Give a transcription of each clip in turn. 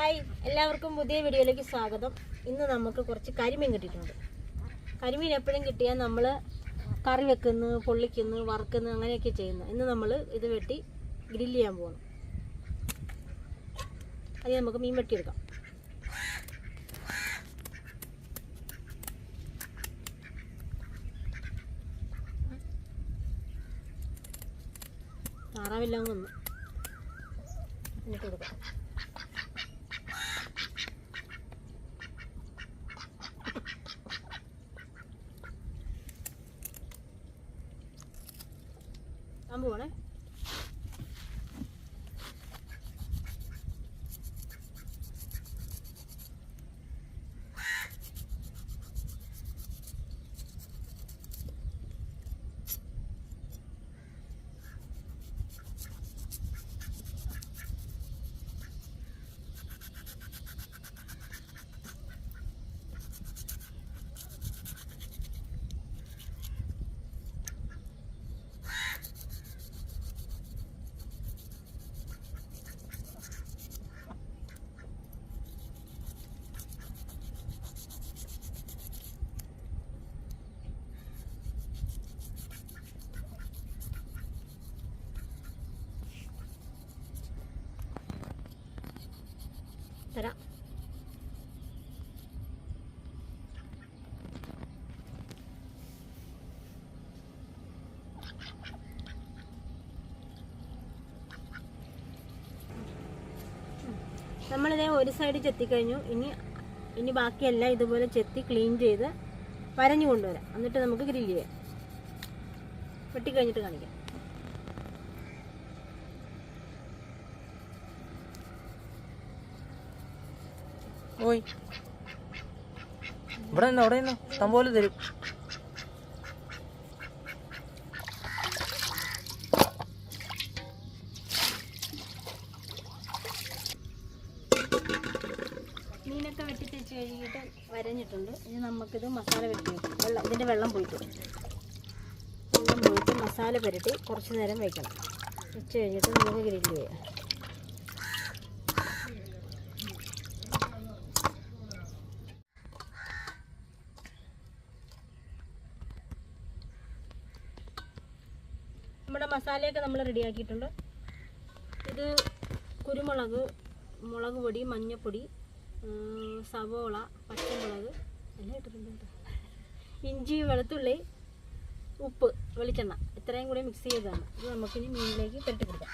Hi എല്ലാവർക്കും പുതിയ വീഡിയോയിലേക്ക് സ്വാഗതം. ഇന്ന് നമുക്ക് കുറച്ച് കരിമീൻ കിട്ടിയിട്ടുണ്ട്. കരിമീൻ എപ്പോഴും കിട്ടിയാൽ നമ്മൾ കറി വെക്കുന്നു പൊള്ളിക്കുന്നു വറുക്കുന്നു അങ്ങനെയൊക്കെ ചെയ്യുന്നു. ഇന്ന് നമ്മൾ ഇത് വെട്ടി ഗ്രില്ല് ചെയ്യാൻ പോകണം അത് നമുക്ക് മീൻ വെട്ടിയെടുക്കാം. താറാവെല്ലാം വന്നു എന്നിട്ട് കൊടുക്കാം ഞാൻ പോണേ തരാം. നമ്മളിതേ ഒരു സൈഡ് ചെത്തിക്കഴിഞ്ഞു. ഇനി ഇനി ബാക്കിയെല്ലാം ഇതുപോലെ ചെത്തി ക്ലീൻ ചെയ്ത് വരഞ്ഞു കൊണ്ടുവരാം. എന്നിട്ട് നമുക്ക് ഗ്രില്ല് ചെയ്യാം. വെട്ടിക്കഴിഞ്ഞിട്ട് കാണിക്കാം. ഓയ് ഇവിടെ തന്നെ അവിടെ നിന്ന് തമ്പോലെ പോലെ തരും. മീനൊക്കെ വെട്ടി തേച്ച് കഴുകിയിട്ട് വരഞ്ഞിട്ടുണ്ട്. ഇനി നമുക്കിത് മസാല വെട്ടി വെള്ളം ഇതിന്റെ വെള്ളം പോയിട്ട് വെള്ളം പോയിട്ട് മസാല പുരട്ടി കുറച്ച് നേരം വെക്കണം. വെച്ച് കഴിഞ്ഞിട്ട് നമുക്ക് ഗ്രില്ല് ചെയ്യാം നമ്മുടെ മസാലയൊക്കെ നമ്മൾ റെഡിയാക്കിയിട്ടുണ്ട്. ഇത് കുരുമുളക് മുളക് പൊടി മഞ്ഞൾപ്പൊടി സവോള പച്ചമുളക് എല്ലാം ഇട്ടിട്ടുണ്ട് ഇഞ്ചി വെളുത്തുള്ളി ഉപ്പ് വെളിച്ചെണ്ണ ഇത്രയും കൂടി മിക്സ് ചെയ്തതാണ്. ഇത് നമുക്കിനി മീനിലേക്ക് പെട്ടി കൊടുക്കാം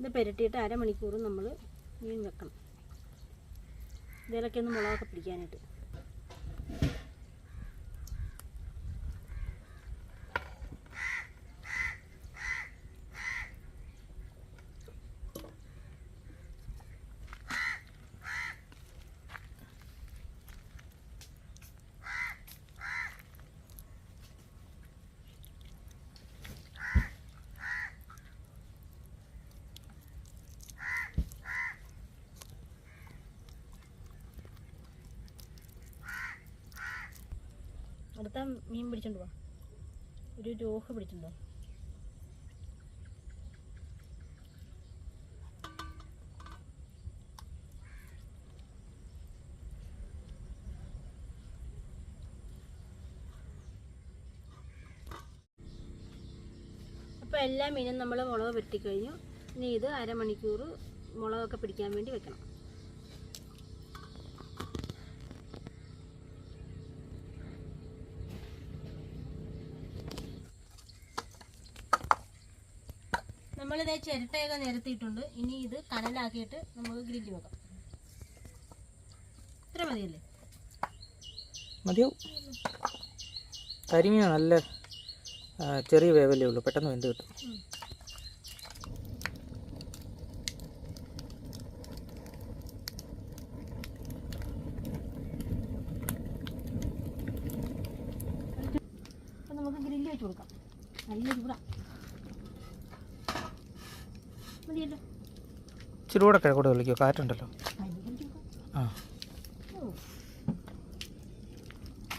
ഇത് പെരട്ടിയിട്ട് അരമണിക്കൂർ നമ്മൾ മീൻ വെക്കണം. ഇതിലൊക്കെ ഒന്ന് മുളകൊക്കെ പിടിക്കാനായിട്ട്. അടുത്ത മീൻ പിടിച്ചോണ്ട് പോവാ. ഒരു രോഹ പിടിച്ചോണ്ട് അപ്പോൾ എല്ലാ മീനും നമ്മൾ മുളക് വെട്ടിക്കഴിഞ്ഞു ഇനി ഇത് അരമണിക്കൂർ മുളകൊക്കെ പിടിക്കാൻ വേണ്ടി വെക്കണം. നമ്മളിതേ ചിരട്ടയൊക്കെ നിരത്തിയിട്ടുണ്ട്. ഇനി ഇത് കനലാക്കിയിട്ട് നമുക്ക് ഗ്രില്ല് വെക്കാം. ഇത്ര മതിയല്ലേ? മതിയോ? കരിമീൻ നല്ല ചെറിയ വേവല്ലേ ഉള്ളൂ. പെട്ടെന്ന് വെന്ത് കിട്ടും. നമുക്ക് ഗ്രില്ല് വെച്ച് കൊടുക്കാം. നല്ല ചൂടാ. മതിയല്ലോ ഇച്ചിരി കൂടെ കിഴക്കോട്ട് വിളിക്കോ കാറ്റുണ്ടല്ലോ. ആ.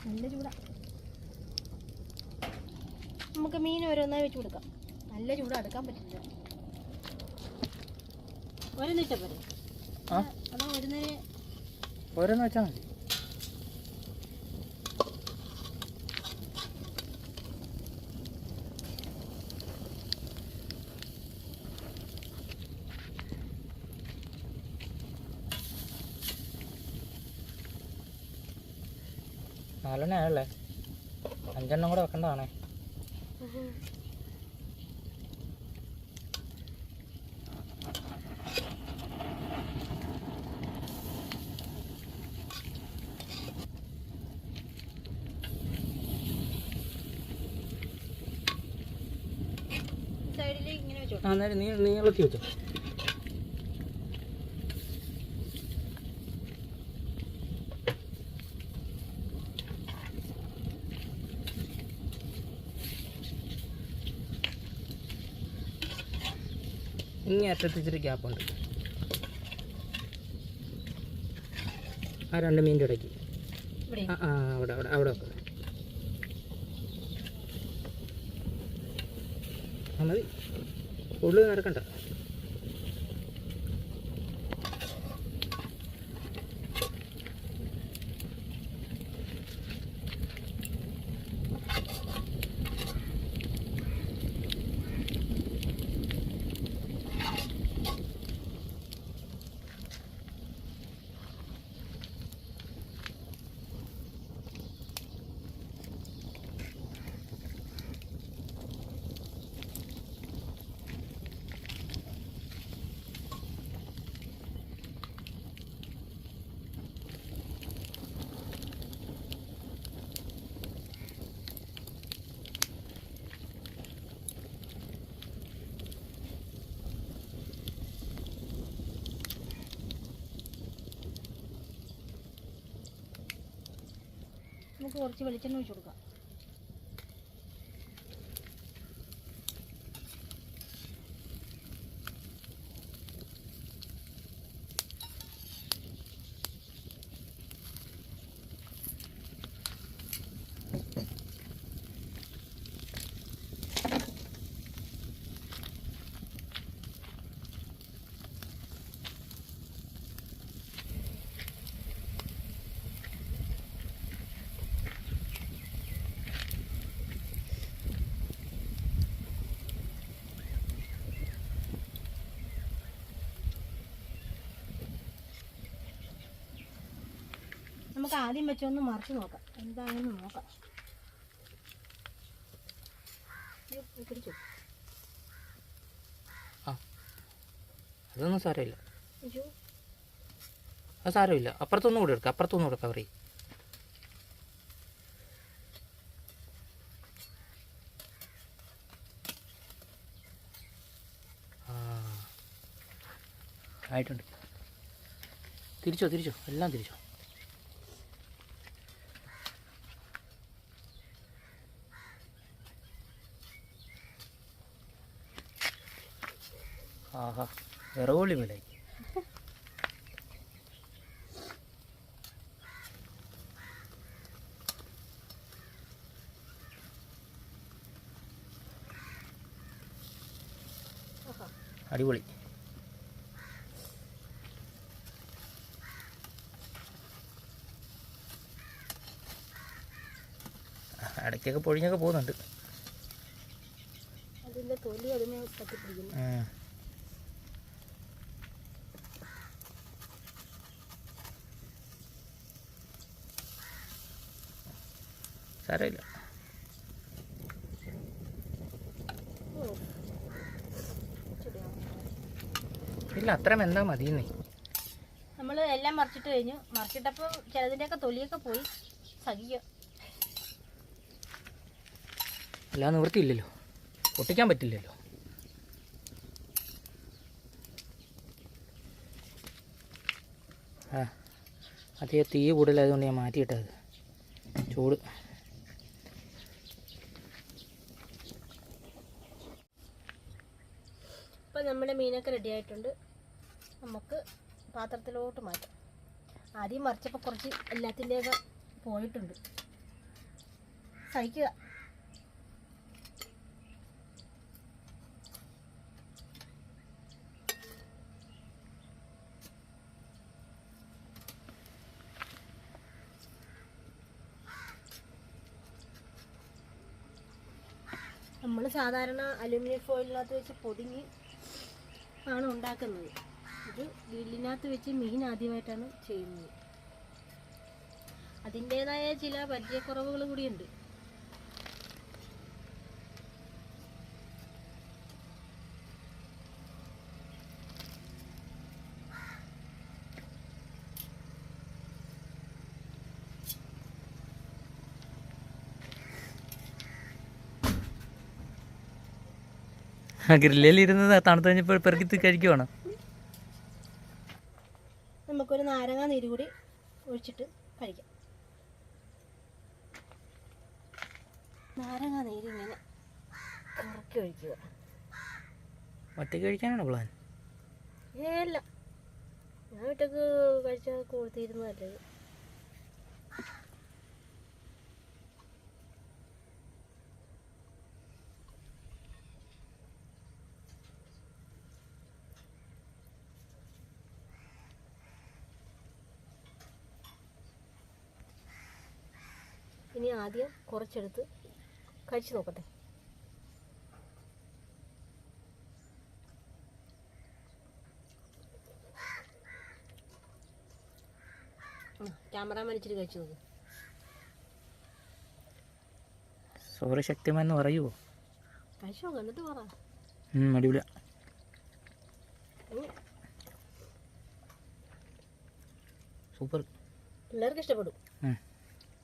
നല്ല ചൂടാ. നമുക്ക് മീൻ ഓരോന്നായി വെച്ച് കൊടുക്കാം. നല്ല ചൂട് അടുക്കാൻ പറ്റില്ല. ഓരോന്നിട്ട പോരെ. ഒരു ഓരോന്ന് വെച്ചാൽ മതി. നാലെണ്ണ ആയല്ലേ അഞ്ചെണ്ണം കൂടെ വെക്കേണ്ടതാണേ. അന്നേരം നീ നീളത്തി വെച്ചോ. ഇനി അറ്റത്ത് ഇച്ചിരി ഗ്യാപ്പുണ്ട് ആ രണ്ട് മീനിന്റെ ഇടയ്ക്ക്. ആ അവിടെ അവിടെ അവിടെ വെക്കാം. ആ മതി. ഉള്ളിൽ നടക്കണ്ട. നമുക്ക് കുറച്ച് വെളിച്ചെണ്ണ ഒഴിച്ച് കൊടുക്കാം. നമുക്ക് ആദ്യം വെച്ചൊന്ന് മറിച്ച് നോക്കാം. എന്താണെന്ന് നോക്കാം. അതൊന്നും സാരമില്ല. അത് സാരമില്ല. അപ്പുറത്തൊന്നും കൂടെ എടുക്കാം. അപ്പുറത്തൊന്നും കൂടെ കവർ ചെയ്യും. ആയിട്ടുണ്ട്. തിരിച്ചോ തിരിച്ചോ. എല്ലാം തിരിച്ചോ. ആഹാ വിറകോളി വിലയ്ക്ക് ആഹാ. അടിപൊളി ഇടയ്ക്കൊക്കെ പൊഴിഞ്ഞൊക്കെ പോകുന്നുണ്ട് അതിന്റെ തൊലി അതിനെ പറ്റിപ്പിടിക്കുന്നു ഉം. സാരമില്ല. ഇല്ല അത്രയും എന്താ മതിയെന്നേ. നമ്മൾ എല്ലാം മറിച്ചിട്ട് കഴിഞ്ഞു. മറിച്ചിട്ടപ്പോൾ ചിലതിന്റെയൊക്കെ തൊലിയൊക്കെ പോയി. സഹിക്കുക അല്ലാതെ നിവൃത്തിയില്ലല്ലോ. പൊട്ടിക്കാൻ പറ്റില്ലല്ലോ. ആ അതേ തീ കൂടുതലായതുകൊണ്ട് ഞാൻ മാറ്റിയിട്ടത്. ചൂട്. ഇപ്പം നമ്മുടെ മീനൊക്കെ റെഡി ആയിട്ടുണ്ട്. നമുക്ക് പാത്രത്തിലോട്ട് മാറ്റാം. ആദ്യം മറിച്ചപ്പോൾ കുറച്ച് എല്ലാത്തിന്റെയൊക്കെ പോയിട്ടുണ്ട്. സഹിക്കുക നമ്മൾ സാധാരണ അലുമിനിയം ഫോയിലിനകത്ത് വെച്ച് പൊതിഞ്ഞ് ആണ് ഉണ്ടാക്കുന്നത്. ഇത് ഗ്രില്ലിനകത്ത് വെച്ച് മീൻ ആദ്യമായിട്ടാണ് ചെയ്യുന്നത്. അതിന്റേതായ ചില പരിചയക്കുറവുകൾ കൂടിയുണ്ട്. ഗ്രില്ലിലിരുന്ന് തണുത്ത് കഴിഞ്ഞപ്പോൾ പെറുക്കി കഴിക്കുവാണ്. നമുക്കൊരു നാരങ്ങ നീര് കൂടി ഒഴിച്ചിട്ട് കഴിക്കാം. നാരങ്ങ നീര് ഇങ്ങനെ കറക്കി ഒഴിക്കുക. ഒറ്റയ്ക്ക് കഴിക്കാനാണോ പ്ലാൻ ഏല്ല ഞാൻ വീട്ടക്ക് കഴിച്ചാൽ കൊടുത്തിരുന്നതല്ലേ ഇനി ആദ്യം കുറച്ചെടുത്ത് കഴിച്ചു നോക്കട്ടെ. ക്യാമറമാൻ ഇച്ചിരി കഴിച്ചു നോക്ക്. സോറി ശക്തിമാൻ എന്ന് പറയുമോ കഴിച്ചോ കണ്ടിട്ട് പറ. അടിപൊളിയ. സൂപ്പർ. പിള്ളേർക്ക് ഇഷ്ടപ്പെടും.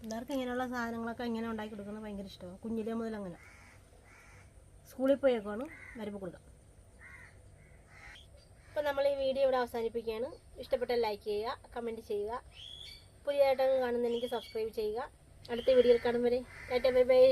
പിള്ളേർക്ക് ഇങ്ങനെയുള്ള സാധനങ്ങളൊക്കെ ഇങ്ങനെ ഉണ്ടാക്കി കൊടുക്കുന്നത് ഭയങ്കര ഇഷ്ടമാണ്. കുഞ്ഞിലേ മുതൽ അങ്ങനെ. സ്കൂളിൽ പോയേക്കാണ് വരുമ്പോൾ കൊടുക്കാം. അപ്പോൾ നമ്മൾ ഈ വീഡിയോ ഇവിടെ അവസാനിപ്പിക്കുകയാണ്. ഇഷ്ടപ്പെട്ട ലൈക്ക് ചെയ്യുക കമന്റ് ചെയ്യുക. പുതിയതായിട്ടൊക്കെ കാണുന്നെങ്കിൽ സബ്സ്ക്രൈബ് ചെയ്യുക. അടുത്ത വീഡിയോയിൽ കാണും വരെ. Tata bye bye